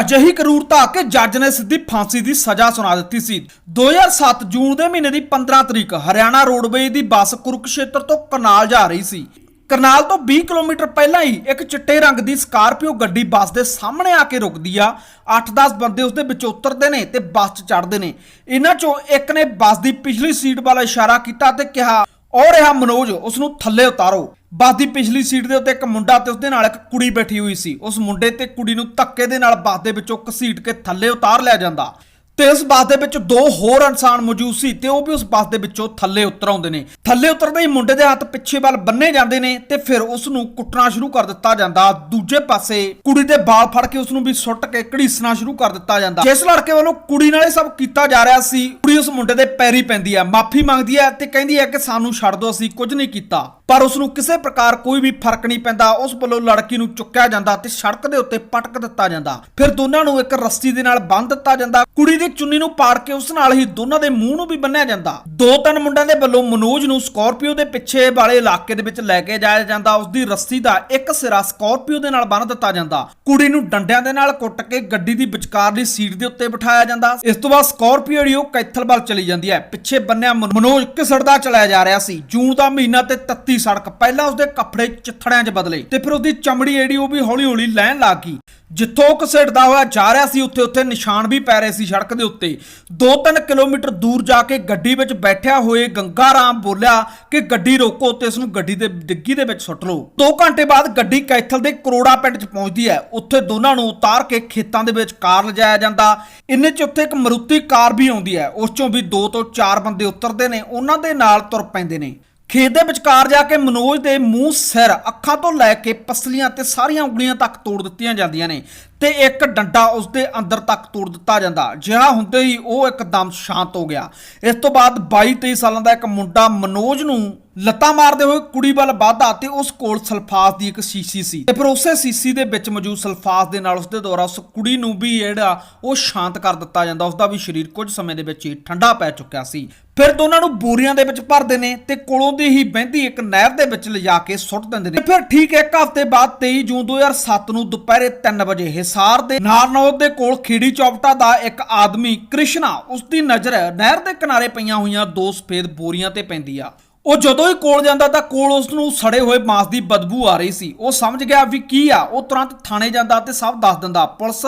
ਅਜਿਹੀ ਕਰੂਰਤਾ ਕਿ ਜੱਜ ਨੇ ਸਿੱਧੀ ਫਾਂਸੀ ਦੀ ਸਜ਼ਾ ਸੁਣਾ ਦਿੱਤੀ ਸੀ। 2007 ਜੂਨ ਦੇ ਮਹੀਨੇ ਦੀ 15 ਤਰੀਕ ਹਰਿਆਣਾ ਰੋਡਵੇਜ਼ ਦੀ ਬੱਸ ਕੁਰੂਕਸ਼ੇਤਰ ਤੋਂ ਕਰਨਾਲ ਜਾ ਰਹੀ ਸੀ। ਕਰਨਾਲ ਤੋਂ 20 ਕਿਲੋਮੀਟਰ ਪਹਿਲਾਂ ਹੀ ਇੱਕ ਚਿੱਟੇ ਰੰਗ ਦੀ ਸਕਾਰਪੀਓ ਗੱਡੀ ਬੱਸ ਦੇ ਸਾਹਮਣੇ ਆ ਕੇ ਰੁਕਦੀ ਆ। 8-10 ਬੰਦੇ ਉਸ ਦੇ ਵਿੱਚ ਉਤਰਦੇ ਨੇ ਤੇ ਬੱਸ 'ਚ ਚੜ੍ਹਦੇ ਨੇ। ਇਹਨਾਂ 'ਚੋਂ ਇੱਕ ਨੇ ਬੱਸ ਦੀ ਪਿਛਲੀ ਸੀਟ ਵੱਲ ਇਸ਼ਾਰਾ ਕੀਤਾ ਤੇ ਕਿਹਾ ਉਹ ਰਿਹਾ ਮਨੋਜ ਉਸ ਨੂੰ ਥੱਲੇ ਉਤਾਰੋ। ਬੱਸ ਦੀ ਪਿਛਲੀ ਸੀਟ ਦੇ ਉੱਤੇ ਇੱਕ ਮੁੰਡਾ ਤੇ ਉਸਦੇ ਨਾਲ ਇੱਕ ਕੁੜੀ ਬੈਠੀ ਹੋਈ ਸੀ। ਉਸ ਮੁੰਡੇ ਤੇ ਕੁੜੀ ਨੂੰ ਧੱਕੇ ਦੇ ਨਾਲ ਬੱਸ ਦੇ ਵਿੱਚੋਂ ਘਸੀਟ ਕੇ ਥੱਲੇ ਉਤਾਰ ਲਿਆ ਜਾਂਦਾ। ਤੇ ਇਸ ਬੱਸ ਦੇ ਵਿੱਚ ਦੋ ਹੋਰ ਇਨਸਾਨ ਮੌਜੂਦ ਸੀ ਤੇ ਉਹ ਵੀ ਉਸ ਬੱਸ ਦੇ ਵਿੱਚੋਂ ਥੱਲੇ ਉਤਰ ਆਉਂਦੇ ਨੇ। ਥੱਲੇ ਉਤਰਦੇ ਹੀ ਮੁੰਡੇ ਦੇ ਹੱਥ ਪਿੱਛੇ ਵੱਲ ਬੰਨੇ ਜਾਂਦੇ ਨੇ ਤੇ ਫਿਰ ਉਸ ਨੂੰ ਕੁੱਟਣਾ ਸ਼ੁਰੂ ਕਰ ਦਿੱਤਾ ਜਾਂਦਾ। ਦੂਜੇ ਪਾਸੇ ਕੁੜੀ ਦੇ ਵਾਲ ਫੜ ਕੇ ਉਸ ਨੂੰ ਵੀ ਸੁੱਟ ਕੇ ਘੜੀਸਣਾ ਸ਼ੁਰੂ ਕਰ ਦਿੱਤਾ ਜਾਂਦਾ। ਜਿਸ ਲੜਕੇ ਵੱਲੋਂ ਕੁੜੀ ਨਾਲ ਇਹ ਸਭ ਕੀਤਾ ਜਾ ਰਿਹਾ ਸੀ, ਕੁੜੀ ਉਸ ਮੁੰਡੇ ਦੇ ਪੈਰੀ ਪੈਂਦੀ ਹੈ, ਮਾਫੀ ਮੰਗਦੀ ਹੈ ਤੇ ਕਹਿੰਦੀ ਹੈ ਕਿ ਸਾਨੂੰ ਛੱਡ ਦਿਓ, ਅਸੀਂ ਕੁਝ ਨਹੀਂ ਕੀਤਾ। ਪਰ ਉਸ ਨੂੰ ਕਿਸੇ ਪ੍ਰਕਾਰ ਕੋਈ ਵੀ ਫ਼ਰਕ ਨਹੀਂ ਪੈਂਦਾ, ਉਸ ਵੱਲੋਂ ਲੜਕੀ ਨੂੰ ਚੁੱਕਿਆ ਜਾਂਦਾ ਤੇ ਸੜਕ ਦੇ ਉੱਤੇ ਪਟਕ ਦਿੱਤਾ ਜਾਂਦਾ। ਫਿਰ ਦੋਨਾਂ ਨੂੰ ਇੱਕ ਰੱਸੀ ਦੇ ਨਾਲ ਬੰਨ੍ਹ ਦਿੱਤਾ ਜਾਂਦਾ ਕੁੜੀ ਦੀ ਚੁੰਨੀ ਨੂੰ ਪਾੜ ਕੇ ਉਸ ਨਾਲ ਹੀ ਦੋਨਾਂ ਦੇ ਮੂੰਹ ਨੂੰ ਵੀ ਬੰਨਿਆ ਜਾਂਦਾ। ਦੋ ਤਿੰਨ ਮੁੰਡਿਆਂ ਦੇ ਵੱਲੋਂ ਮਨੋਜ ਨੂੰ ਸਕਾਰਪੀਓ ਦੇ ਪਿੱਛੇ ਵਾਲੇ ਇਲਾਕੇ ਦੇ ਵਿੱਚ ਲੈ ਕੇ ਜਾਇਆ ਜਾਂਦਾ। ਉਸ ਦੀ ਰੱਸੀ ਦਾ ਇੱਕ ਸਿਰਾ ਸਕਾਰਪੀਓ ਦੇ ਨਾਲ ਬੰਨ੍ਹ ਦਿੱਤਾ ਜਾਂਦਾ। ਕੁੜੀ ਨੂੰ ਡੰਡਿਆਂ ਦੇ ਨਾਲ ਕੁੱਟ ਕੇ ਗੱਡੀ ਦੀ ਵਿਚਕਾਰਲੀ ਸੀਟ ਦੇ ਉੱਤੇ ਬਿਠਾਇਆ ਜਾਂਦਾ। ਇਸ ਤੋਂ ਬਾਅਦ ਸਕਾਰਪੀਓ ਜਿਹੜੀ ਉਹ ਕੈਥਲ ਵੱਲ ਚਲੀ ਜਾਂਦੀ ਹੈ। ਪਿੱਛੇ ਬੰਨਿਆ ਮਨੋਜ ਘਿਸੜਦਾ ਚਲਾਇਆ ਜਾ ਰਿਹਾ ਸੀ। ਜੂਨ ਦਾ ਮਹੀਨਾ ਤੇ ਤੱਤੀ ਸੜਕ ਪਹਿਲਾਂ ਉਸਦੇ ਕੱਪੜੇ ਚਿੱਥੜਿਆਂ 'ਚ ਬਦਲੇ ਤੇ ਫਿਰ ਉਸਦੀ ਚਮੜੀ ਜਿਹੜੀ ਉਹ ਵੀ ਹੌਲੀ-ਹੌਲੀ ਲੈਣ ਲੱਗ ਗਈ। ਜਿੱਥੋਂ ਉਹ ਘਸੇੜਦਾ ਹੋਇਆ, ਜਾ ਰਿਹਾ ਸੀ ਉੱਥੇ ਉੱਥੇ ਨਿਸ਼ਾਨ ਵੀ ਪੈ ਰਹੇ ਸੀ ਸੜਕ ਦੇ ਉੱਤੇ। 2-3 ਕਿਲੋਮੀਟਰ ਦੂਰ ਜਾ ਕੇ ਗੱਡੀ ਵਿੱਚ ਬੈਠਿਆ ਹੋਏ ਗੰਗਾ ਰਾਮ ਬੋਲਿਆ ਕਿ ਗੱਡੀ ਰੋਕੋ ਤੇ ਇਸ ਨੂੰ ਗੱਡੀ ਦੇ ਡਿੱਗੀ ਦੇ ਵਿੱਚ ਸੁੱਟ ਲਓ। 2 ਘੰਟੇ ਬਾਅਦ ਗੱਡੀ ਕੈਥਲ ਦੇ ਕਰੋੜਾ ਪਿੰਡ 'ਚ ਪਹੁੰਚਦੀ ਹੈ। ਉੱਥੇ ਦੋਨਾਂ ਨੂੰ ਉਤਾਰ ਕੇ ਖੇਤਾਂ ਦੇ ਵਿੱਚ ਕਾਰ ਲਿਜਾਇਆ ਜਾਂਦਾ। ਇੰਨੇ 'ਚ ਉੱਥੇ ਇੱਕ ਮਰੂਤੀ ਕਾਰ ਵੀ ਆਉਂਦੀ ਹੈ। ਉਸ 'ਚੋਂ ਵੀ 2 ਤੋਂ 4 ਬੰਦੇ ਉਤਰਦੇ ਨੇ। ਉਹਨਾਂ ਦੇ ਨਾਲ ਤੁਰ ਪੈਂਦੇ ਨੇ। ਖੇਤ ਦੇ ਵਿਚਕਾਰ ਜਾ ਕੇ ਮਨੋਜ ਦੇ ਮੂੰਹ, ਸਿਰ, ਅੱਖਾਂ ਤੋਂ ਲੈ ਕੇ ਪਸਲੀਆਂ ਤੇ ਸਾਰੀਆਂ ਉਂਗਲੀਆਂ ਤੱਕ ਤੋੜ ਦਿੱਤੀਆਂ ਜਾਂਦੀਆਂ ਨੇ। ਤੇ ਇੱਕ ਡੰਡਾ ਉਸ ਦੇ ਅੰਦਰ ਤੱਕ ਤੋੜ ਦਿੱਤਾ ਜਾਂਦਾ। ਜਿਹੜਾ ਹੁੰਦੇ ਹੀ ਉਹ ਇੱਕਦਮ ਸ਼ਾਂਤ ਹੋ ਗਿਆ। ਇਸ ਤੋਂ ਬਾਅਦ 22 23 ਸਾਲਾਂ ਦਾ ਇੱਕ ਮੁੰਡਾ ਮਨੋਜ ਨੂੰ ਲੱਤਾਂ ਮਾਰਦੇ ਹੋਏ ਕੁੜੀ ਵੱਲ ਵਾਧਾ ਤੇ ਉਸ ਕੋਲ ਸਲਫਾਸ ਦੀ ਇੱਕ ਸ਼ੀਸ਼ੀ ਸੀ। ਤੇ ਫਿਰ ਉਸੇ ਸ਼ੀਸ਼ੀ ਦੇ ਵਿੱਚ ਮੌਜੂਦ ਸਲਫਾਸ ਦੇ ਨਾਲ ਉਸ ਦੇ ਦੁਆਰਾ ਉਸ ਕੁੜੀ ਨੂੰ ਵੀ ਜਿਹੜਾ ਉਹ ਸ਼ਾਂਤ ਕਰ ਦਿੱਤਾ ਜਾਂਦਾ। ਉਸ ਦਾ ਵੀ ਸਰੀਰ ਕੁਝ ਸਮੇਂ ਦੇ ਵਿੱਚ ਹੀ ਠੰਡਾ ਪੈ ਚੁੱਕਿਆ ਸੀ। ਫਿਰ ਦੋਨਾਂ ਨੂੰ ਬੋਰੀਆਂ ਦੇ ਵਿੱਚ ਭਰਦੇ ਨੇ ਤੇ ਕੋਲੋਂ ਦੀ ਹੀ ਬਹਿੰਦੀ ਇੱਕ ਨਹਿਰ ਦੇ ਵਿੱਚ ਲਿਜਾ ਕੇ ਸੁੱਟ ਦਿੰਦੇ ਨੇ। ਫਿਰ ਠੀਕ ਇੱਕ ਹਫ਼ਤੇ ਬਾਅਦ 23 ਜੂਨ 2007 ਨੂੰ ਦੁਪਹਿਰੇ 3 ਵਜੇ ਹਿਸਾਰ ਦੇ ਨਾਰਨੌਦ ਦੇ ਕੋਲ ਖੀੜੀ ਚੌਪਟਾ ਦਾ ਇੱਕ ਆਦਮੀ ਕ੍ਰਿਸ਼ਨਾ ਉਸ ਦੀ ਨਜ਼ਰ ਨਹਿਰ ਦੇ ਕਿਨਾਰੇ ਪਈਆਂ ਹੋਈਆਂ ਦੋ ਸਫੇਦ ਬੋਰੀਆਂ ਤੇ ਪੈਂਦੀ ਆ। ਉਹ ਜਦੋਂ ਹੀ ਕੋਲ ਜਾਂਦਾ ਤਾਂ ਕੋਲ ਉਸ ਨੂੰ ਸੜੇ ਹੋਏ ਮਾਸ ਦੀ ਬਦਬੂ ਆ ਰਹੀ ਸੀ। ਉਹ ਸਮਝ ਗਿਆ ਵੀ ਕੀ ਆ। ਉਹ ਤੁਰੰਤ ਥਾਣੇ ਜਾਂਦਾ ਤੇ ਸਭ ਦੱਸ ਦਿੰਦਾ। ਪੁਲਿਸ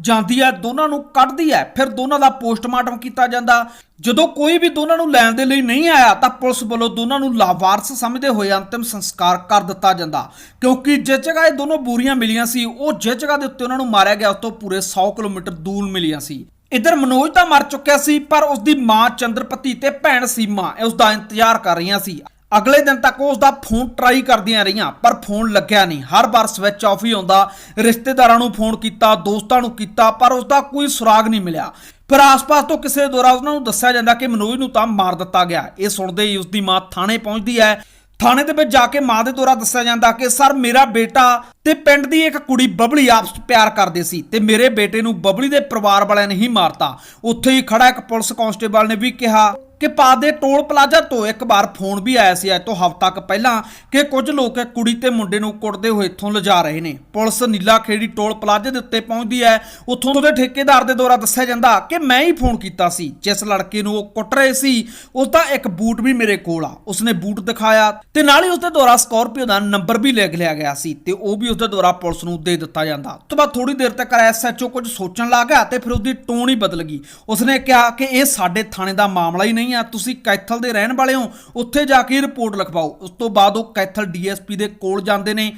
ਜਾਂਦੀ ਹੈ, ਦੋਨਾਂ ਨੂੰ ਕੱਢਦੀ ਹੈ, ਫਿਰ ਦੋਨਾਂ ਦਾ ਪੋਸਟਮਾਰਟਮ ਕੀਤਾ ਜਾਂਦਾ। ਜਦੋਂ ਕੋਈ ਵੀ ਦੋਨਾਂ ਨੂੰ ਲੈਣ ਦੇ ਲਈ ਨਹੀਂ ਆਇਆ ਤਾਂ ਪੁਲਿਸ ਵੱਲੋਂ ਦੋਨਾਂ ਨੂੰ ਲਾਵਾਰਸ ਸਮਝਦੇ ਹੋਏ ਅੰਤਿਮ ਸੰਸਕਾਰ ਕਰ ਦਿੱਤਾ ਜਾਂਦਾ। ਕਿਉਂਕਿ ਜਿਸ ਜਗ੍ਹਾ ਇਹ ਦੋਨੋਂ ਬੂਰੀਆਂ ਮਿਲੀਆਂ ਸੀ, ਉਹ ਜਿਸ ਜਗ੍ਹਾ ਦੇ ਉੱਤੇ ਉਹਨਾਂ ਨੂੰ ਮਾਰਿਆ ਗਿਆ, ਉਸ ਤੋਂ ਪੂਰੇ 100 ਕਿਲੋਮੀਟਰ ਦੂਰ ਮਿਲੀਆਂ ਸੀ। ਇਧਰ ਮਨੋਜ ਤਾਂ ਮਰ ਚੁੱਕਿਆ ਸੀ, ਪਰ ਉਸ ਦੀ ਮਾਂ ਚੰਦਰਪਤੀ ਤੇ ਭੈਣ ਸੀਮਾ ਉਸ ਦਾ ਇੰਤਜ਼ਾਰ ਕਰ ਰਹੀਆਂ ਸੀ। ਅਗਲੇ ਦਿਨ ਤੱਕ ਉਸ ਦਾ ਫੋਨ ਟਰਾਈ ਕਰਦੀਆਂ ਰਹੀਆਂ, ਪਰ ਫੋਨ ਲੱਗਿਆ ਨਹੀਂ। ਹਰ ਵਾਰ ਸਵਿਚ ਆਫ ਹੀ ਆਉਂਦਾ। ਰਿਸ਼ਤੇਦਾਰਾਂ ਨੂੰ ਫੋਨ ਕੀਤਾ, ਦੋਸਤਾਂ ਨੂੰ ਕੀਤਾ, ਪਰ ਉਸ ਦਾ ਕੋਈ ਸੁਰਾਗ ਨਹੀਂ ਮਿਲਿਆ। ਫਿਰ ਆਸ-ਪਾਸ ਤੋਂ ਕਿਸੇ ਦੁਆਰਾ ਉਹਨਾਂ ਨੂੰ ਦੱਸਿਆ ਜਾਂਦਾ ਕਿ ਮਨੋਜ ਨੂੰ ਤਾਂ ਮਾਰ ਦਿੱਤਾ ਗਿਆ। ਇਹ ਸੁਣਦੇ ਹੀ ਉਸ ਦੀ ਮਾਂ ਥਾਣੇ ਪਹੁੰਚਦੀ ਹੈ। ਥਾਣੇ ਦੇ ਵਿੱਚ ਜਾ ਕੇ ਮਾਂ ਦੇ ਦੁਆਰਾ ਦੱਸਿਆ ਜਾਂਦਾ ਕਿ ਸਰ ਮੇਰਾ ਬੇਟਾ ਤੇ ਪਿੰਡ ਦੀ ਇੱਕ ਕੁੜੀ ਬਬਲੀ ਆਪਸ ਵਿੱਚ ਪਿਆਰ ਕਰਦੇ ਸੀ ਤੇ ਮੇਰੇ ਬੇਟੇ ਨੂੰ ਬਬਲੀ ਦੇ ਪਰਿਵਾਰ ਵਾਲਿਆਂ ਨੇ ਹੀ ਮਾਰਤਾ। ਉੱਥੇ ਹੀ ਖੜਾ ਇੱਕ ਪੁਲਿਸ ਕਾਂਸਟੇਬਲ ਨੇ ਵੀ ਕਿਹਾ ਕਿ ਪਾ ਦੇ ਟੋਲ ਪਲਾਜ਼ਾ ਤੋਂ ਇੱਕ ਵਾਰ ਫੋਨ ਵੀ ਆਇਆ ਸੀ ਅੱਜ ਤੋਂ ਹਫ਼ਤਾ ਕੁ ਪਹਿਲਾਂ ਕਿ ਕੁਝ ਲੋਕ ਕੁੜੀ ਤੇ ਮੁੰਡੇ ਨੂੰ ਕੁੱਟਦੇ ਹੋਏ ਇੱਥੋਂ ਲਿਜਾ ਰਹੇ ਨੇ। ਪੁਲਿਸ ਨੀਲਾ ਖੇੜੀ ਟੋਲ ਪਲਾਜ਼ੇ ਦੇ ਉੱਤੇ ਪਹੁੰਚਦੀ ਹੈ। ਉੱਥੋਂ ਦੇ ਠੇਕੇਦਾਰ ਦੇ ਦੁਆਰਾ ਦੱਸਿਆ ਜਾਂਦਾ ਕਿ ਮੈਂ ਹੀ ਫੋਨ ਕੀਤਾ ਸੀ। ਜਿਸ ਲੜਕੇ ਨੂੰ ਉਹ ਕੁੱਟ ਰਹੇ ਸੀ, ਉਸ ਦਾ ਇੱਕ ਬੂਟ ਵੀ ਮੇਰੇ ਕੋਲ ਆ। ਉਸਨੇ ਬੂਟ ਦਿਖਾਇਆ ਤੇ ਨਾਲ ਹੀ ਉਸਦੇ ਦੁਆਰਾ ਸਕਾਰਪੀਓ ਦਾ ਨੰਬਰ ਵੀ ਲਿਖ ਲਿਆ ਗਿਆ ਸੀ ਤੇ ਉਹ ਵੀ ਉਸਦੇ ਦੁਆਰਾ ਪੁਲਿਸ ਨੂੰ ਦੇ ਦਿੱਤਾ ਜਾਂਦਾ। ਉਸ ਤੋਂ ਬਾਅਦ ਥੋੜੀ ਦੇਰ ਤੱਕ ਐਸਐਚਓ ਕੁਝ ਸੋਚਣ ਲੱਗ ਗਿਆ ਤੇ ਫਿਰ ਉਹਦੀ ਟੋਨ ਹੀ ਬਦਲ ਗਈ। ਉਸਨੇ ਕਿਹਾ ਕਿ ਇਹ ਸਾਡੇ ਥਾਣੇ ਦਾ ਮਾਮਲਾ ਹੀ ਨਹੀਂ। ਆ, ਤੁਸੀਂ ਕੈਥਲ ਦੇ ਰਹਿਣ ਵਾਲੇ ਹੋ। ਉੱਥੇ ਜਾ ਕੇ ਰਿਪੋਰਟ ਲਿਖਵਾਓ। ਉਸ ਤੋਂ ਬਾਅਦ ਉਹ ਕੈਥਲ ਡੀਐਸਪੀ ਦੇ ਕੋਲ ਜਾਂਦੇ ਨੇ।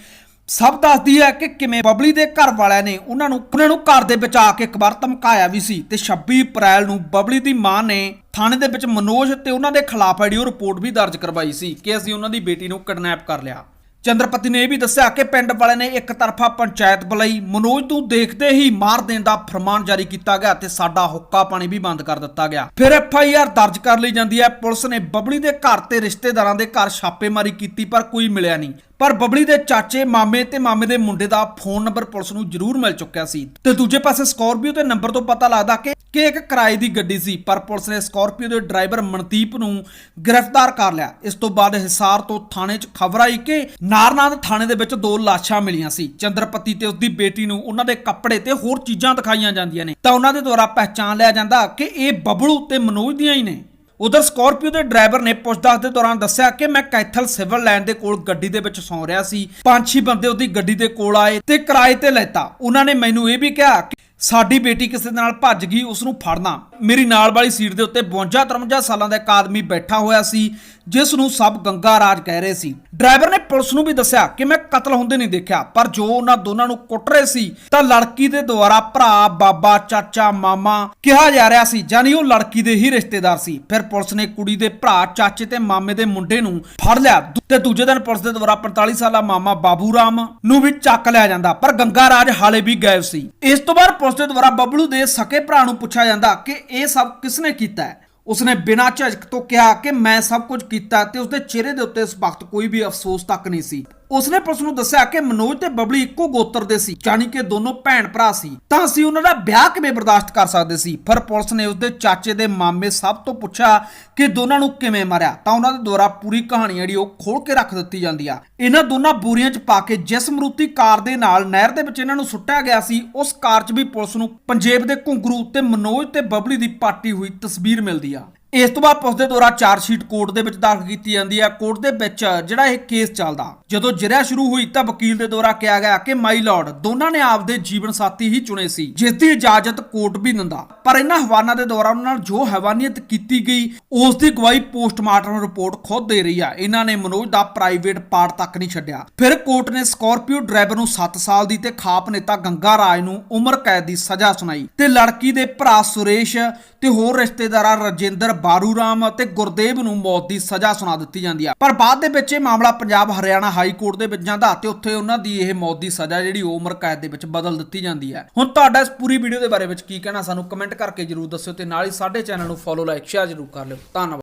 ਸਭ ਦੱਸਦੀ ਹੈ ਕਿ ਕਿਵੇਂ ਬਬਲੀ ਦੇ ਘਰ ਵਾਲਿਆਂ ਨੇ ਉਹਨਾਂ ਨੂੰ ਉਹਨਾਂ ਨੂੰ ਘਰ ਦੇ ਵਿੱਚ ਆ ਕੇ ਇੱਕ ਵਾਰ ਧਮਕਾਇਆ ਵੀ ਸੀ। ਤੇ 26 ਅਪ੍ਰੈਲ ਨੂੰ ਬਬਲੀ ਦੀ ਮਾਂ ਨੇ ਥਾਣੇ ਦੇ ਵਿੱਚ ਮਨੋਜ ਤੇ ਉਹਨਾਂ ਦੇ ਖਿਲਾਫ ਆਈਡੀਓ ਰਿਪੋਰਟ ਵੀ ਦਰਜ ਕਰਵਾਈ ਸੀ ਕਿ ਅਸੀਂ ਉਹਨਾਂ ਦੀ ਬੇਟੀ ਨੂੰ ਕਿਡਨੈਪ ਕਰ ਲਿਆ। ਚੰਦਰਪਤੀ ਨੇ ਇਹ ਵੀ ਦੱਸਿਆ ਕਿ ਪਿੰਡ ਵਾਲਿਆਂ ਨੇ ਇੱਕ ਤਰਫਾ ਪੰਚਾਇਤ ਬੁਲਾਈ। ਮਨੋਜ ਨੂੰ ਦੇਖਦੇ ਹੀ ਮਾਰ ਦੇਣ ਦਾ ਫਰਮਾਨ ਜਾਰੀ ਕੀਤਾ ਗਿਆ ਤੇ ਸਾਡਾ ਹੁੱਕਾ ਪਾਣੀ ਵੀ ਬੰਦ ਕਰ ਦਿੱਤਾ ਗਿਆ। ਫਿਰ ਐਫ ਆਈ ਆਰ ਦਰਜ ਕਰ ਲਈ ਜਾਂਦੀ ਹੈ। ਪੁਲਿਸ ਨੇ ਬਬਲੀ ਦੇ ਘਰ ਤੇ ਰਿਸ਼ਤੇਦਾਰਾਂ ਦੇ ਘਰ ਛਾਪੇਮਾਰੀ ਕੀਤੀ ਪਰ ਕੋਈ ਮਿਲਿਆ ਨਹੀਂ। ਪਰ ਬਬਲੀ ਦੇ ਚਾਚੇ, ਮਾਮੇ ਤੇ ਮਾਮੇ ਦੇ ਮੁੰਡੇ ਦਾ ਫੋਨ ਨੰਬਰ ਪੁਲਿਸ ਨੂੰ ਜ਼ਰੂਰ ਮਿਲ ਚੁੱਕਿਆ ਸੀ। ਤੇ ਦੂਜੇ ਪਾਸੇ ਸਕਾਰਪੀਓ ਦੇ ਨੰਬਰ ਤੋਂ ਪਤਾ ਲੱਗਦਾ ਕਿ ਕਿ ਇੱਕ ਕਿਰਾਏ ਦੀ ਗੱਡੀ ਸੀ, ਪਰ ਪੁਲਿਸ ਨੇ ਸਕਾਰਪੀਓ ਦੇ ਡਰਾਈਵਰ ਮਨਦੀਪ ਨੂੰ ਗ੍ਰਿਫਤਾਰ ਕਰ ਲਿਆ। ਇਸ ਤੋਂ ਬਾਅਦ ਹਿਸਾਰ ਤੋਂ ਥਾਣੇ 'ਚ ਖਬਰ ਆਈ ਕਿ ਨਾਰਨਾਦ ਥਾਣੇ ਦੇ ਵਿੱਚ ਦੋ ਲਾਸ਼ਾਂ ਮਿਲੀਆਂ ਸੀ। ਚੰਦਰਪਤੀ ਤੇ ਉਸਦੀ ਬੇਟੀ ਨੂੰ ਉਹਨਾਂ ਦੇ ਕੱਪੜੇ ਤੇ ਹੋਰ ਚੀਜ਼ਾਂ ਦਿਖਾਈਆਂ ਜਾਂਦੀਆਂ ਨੇ। ਤਾਂ ਉਹਨਾਂ ਦੇ ਦੁਆਰਾ ਪਹਿਚਾਣ ਲਿਆ ਜਾਂਦਾ ਕਿ ਇਹ ਬਬਲੂ ਤੇ ਮਨੋਜ ਦੀਆਂ ਹੀ ਨੇ। ਉਧਰ ਸਕਾਰਪੀਓ ਦੇ ਡਰਾਈਵਰ ਨੇ ਪੁੱਛਤਾਛ ਦੇ ਦੌਰਾਨ ਦੱਸਿਆ ਕਿ ਮੈਂ ਕੈਥਲ ਸਿਵਲ ਲਾਈਨ ਦੇ ਕੋਲ ਗੱਡੀ ਦੇ ਵਿੱਚ ਸੌਂ ਰਿਹਾ ਸੀ। ਪੰਜ ਛੇ ਬੰਦੇ ਉਹਦੀ ਗੱਡੀ ਦੇ ਕੋਲ ਆਏ ਤੇ ਕਿਰਾਏ ਤੇ ਲੈਤਾ। ਉਹਨਾਂ ਨੇ ਮੈਨੂੰ ਇਹ ਵੀ ਕਿਹਾ ਸਾਡੀ ਬੇਟੀ ਕਿਸੇ ਦੇ ਨਾਲ ਭੱਜ ਗਈ ਉਸ ਨੂੰ ਫੜਨਾ। ਮੇਰੀ ਨਾਲ ਵਾਲੀ ਸੀਟ ਦੇ ਉੱਤੇ 52 53 ਸਾਲਾਂ ਦਾ ਇੱਕ ਆਦਮੀ ਬੈਠਾ ਹੋਇਆ ਸੀ, ਜਿਸ ਨੂੰ ਸਭ ਗੰਗਾ ਰਾਜ ਕਹਿ ਰਹੇ ਸੀ। ਡਰਾਈਵਰ ਨੇ ਪੁਲਿਸ ਨੂੰ ਵੀ ਦੱਸਿਆ ਕਿ ਮੈਂ ਕਤਲ ਹੁੰਦੇ ਨਹੀਂ ਦੇਖਿਆ, ਪਰ ਜੋ ਉਹਨਾਂ ਦੋਨਾਂ ਨੂੰ ਕੁੱਟ ਰਹੇ ਸੀ, ਤਾਂ ਲੜਕੀ ਦੇ ਦੁਆਰਾ ਭਰਾ, ਬਾਬਾ, ਚਾਚਾ, ਮਾਮਾ ਕਿਹਾ ਜਾ ਰਿਹਾ ਸੀ ਜਾਨੀ ਉਹ ਲੜਕੀ ਦੇ ਹੀ ਰਿਸ਼ਤੇਦਾਰ ਸੀ। ਫਿਰ ਪੁਲਿਸ ਨੇ ਕੁੜੀ ਦੇ ਭਰਾ, ਚਾਚੇ ਤੇ ਮਾਮੇ ਦੇ ਮੁੰਡੇ ਨੂੰ ਫੜ ਲਿਆ ਤੇ ਦੂਜੇ ਦਿਨ ਪੁਲਿਸ ਦੇ ਦੁਆਰਾ 45 ਸਾਲਾ ਮਾਮਾ ਬਾਬੂ ਰਾਮ ਨੂੰ ਵੀ ਚੱਕ ਲਿਆ ਜਾਂਦਾ, ਪਰ ਗੰਗਾ ਰਾਜ ਹਾਲੇ ਵੀ ਗਾਇਬ ਸੀ। ਇਸ ਤੋਂ ਬਾਅਦ ਉਸ ਦੇ ਦੁਆਰਾ ਬਬਲੂ ਦੇ ਸਕੇ ਭਰਾ ਨੂੰ ਪੁੱਛਿਆ ਜਾਂਦਾ ਕਿ ਇਹ ਸਭ ਕਿਸਨੇ ਕੀਤਾ ਹੈ? ਉਸਨੇ ਬਿਨਾਂ ਝਿਜਕ ਤੋਂ ਕਿਹਾ ਕਿ ਮੈਂ ਸਭ ਕੁਝ ਕੀਤਾ ਤੇ ਉਸਦੇ ਚਿਹਰੇ ਦੇ ਉੱਤੇ ਇਸ ਵਕਤ ਕੋਈ ਵੀ ਅਫਸੋਸ ਤੱਕ ਨਹੀਂ ਸੀ। ਉਸਨੇ ਪੁਲਿਸ ਨੂੰ ਦੱਸਿਆ ਕਿ ਮਨੋਜ ਤੇ ਬਬਲੀ ਇੱਕੋ ਗੋਤਰ ਦੇ ਸੀ ਯਾਨੀ ਕਿ ਦੋਨੋਂ ਭੈਣ ਭਰਾ ਸੀ। ਤਾਂ ਅਸੀਂ ਉਹਨਾਂ ਦਾ ਵਿਆਹ ਕਿਵੇਂ ਬਰਦਾਸ਼ਤ ਕਰ ਸਕਦੇ ਸੀ? ਫਿਰ ਪੁਲਿਸ ਨੇ ਉਸਦੇ ਚਾਚੇ ਦੇ ਮਾਮੇ ਸਭ ਤੋਂ ਪੁੱਛਿਆ ਕਿ ਦੋਨਾਂ ਨੂੰ ਕਿਵੇਂ ਮਾਰਿਆ? ਤਾਂ ਉਹਨਾਂ ਦੇ ਦੁਆਰਾ ਪੂਰੀ ਕਹਾਣੀ ਜਿਹੜੀ ਉਹ ਖੋਲ ਕੇ ਰੱਖ ਦਿੱਤੀ ਜਾਂਦੀ ਆ। ਇਹਨਾਂ ਦੋਨਾਂ ਬੋਰੀਆਂ 'ਚ ਪਾ ਕੇ ਜਿਸ ਮਰੂਤੀ ਕਾਰ ਦੇ ਨਾਲ ਨਹਿਰ ਦੇ ਵਿੱਚ ਇਹਨਾਂ ਨੂੰ ਸੁੱਟਿਆ ਗਿਆ ਸੀ, ਉਸ ਕਾਰ 'ਚ ਵੀ ਪੁਲਿਸ ਨੂੰ ਪੰਜੇਬ ਦੇ ਘੁੰਗਰੂ ਤੇ ਮਨੋਜ ਤੇ ਬਬਲੀ ਦੀ ਪਾਟੀ ਹੋਈ ਤਸਵੀਰ ਮਿਲਦੀ ਆ। ਇਸ ਤੋਂ ਬਾਅਦ ਪੁਲਿਸ ਦੇ ਦੁਆਰਾ ਚਾਰਜ ਸ਼ੀਟ ਕੋਰਟ ਦੇ ਵਿੱਚ ਦਾਖਲ ਕੀਤੀ ਜਾਂਦੀ ਹੈ। ਕੋਰਟ ਦੇ ਵਿੱਚ ਜਿਹੜਾ ਇਹ ਕੇਸ ਚੱਲਦਾ, ਜਦੋਂ ਜਿਰਿਆ ਸ਼ੁਰੂ ਹੋਈ ਤਾਂ ਵਕੀਲ ਦੇ ਦੁਆਰਾ ਕਿਹਾ ਗਿਆ ਕਿ ਮਾਈ ਲਾਰਡ, ਦੋਨਾਂ ਨੇ ਆਪਦੇ ਜੀਵਨ ਸਾਥੀ ਹੀ ਚੁਣੇ ਸੀ, ਜਿਸ ਦੀ ਇਜਾਜ਼ਤ ਕੋਰਟ ਵੀ ਦਿੰਦਾ। ਪਰ ਇਹਨਾਂ ਹਵਾਨਾ ਦੇ ਦੁਆਰਾ ਉਹਨਾਂ ਨਾਲ ਜੋ ਹੈਵਾਨੀਅਤ ਕੀਤੀ ਗਈ, ਉਸ ਦੀ ਗਵਾਹੀ ਪੋਸਟਮਾਰਟਮ ਰਿਪੋਰਟ ਖੁਦ ਦੇ ਰਹੀ ਆ। ਇਹਨਾਂ ਨੇ ਮਨੋਜ ਦਾ ਪ੍ਰਾਈਵੇਟ ਪਾਰਟ ਤੱਕ ਨਹੀਂ ਛੱਡਿਆ। ਫਿਰ ਕੋਰਟ ਨੇ ਸਕਾਰਪੀਓ ਡਰਾਈਵਰ ਨੂੰ 7 ਸਾਲ ਦੀ ਤੇ ਖਾਪ ਨੇਤਾ ਗੰਗਾ ਰਾਜ ਨੂੰ ਉਮਰ ਕੈਦ ਦੀ ਸਜ਼ਾ ਸੁਣਾਈ ਤੇ ਲੜਕੀ ਦੇ ਭਰਾ ਸੁਰੇਸ਼ ਤੇ ਹੋਰ ਰਿਸ਼ਤੇਦਾਰਾਂ ਰਜਿੰਦਰ ਬਾਰੂ ਰਾਮ ਅਤੇ ਗੁਰਦੇਵ ਨੂੰ ਮੌਤ ਦੀ ਸਜ਼ਾ ਸੁਣਾ ਦਿੱਤੀ ਜਾਂਦੀ ਆ। ਪਰ ਬਾਅਦ ਦੇ ਵਿੱਚ ਇਹ ਮਾਮਲਾ ਪੰਜਾਬ ਹਰਿਆਣਾ ਹਾਈ ਕੋਰਟ ਦੇ ਵਿੱਚ ਜਾਂਦਾ ਤੇ ਉੱਥੇ ਉਹਨਾਂ ਦੀ ਇਹ ਮੌਤ ਦੀ ਸਜ਼ਾ ਜਿਹੜੀ ਉਹ ਉਮਰ ਕੈਦ ਦੇ ਵਿੱਚ ਬਦਲ ਦਿੱਤੀ ਜਾਂਦੀ ਹੈ ਹੁਣ ਤੁਹਾਡਾ ਇਸ ਪੂਰੀ ਵੀਡੀਓ ਦੇ ਬਾਰੇ ਵਿੱਚ ਕੀ ਕਹਿਣਾ ਸਾਨੂੰ ਕਮੈਂਟ ਕਰਕੇ ਜਰੂਰ ਦੱਸਿਓ ਤੇ ਨਾਲ ਹੀ ਸਾਡੇ ਚੈਨਲ ਨੂੰ ਫੋਲੋ ਲਾਈਕ ਸ਼ੇਅਰ ਜਰੂਰ ਕਰ ਲਿਓ। ਧੰਨਵਾਦ।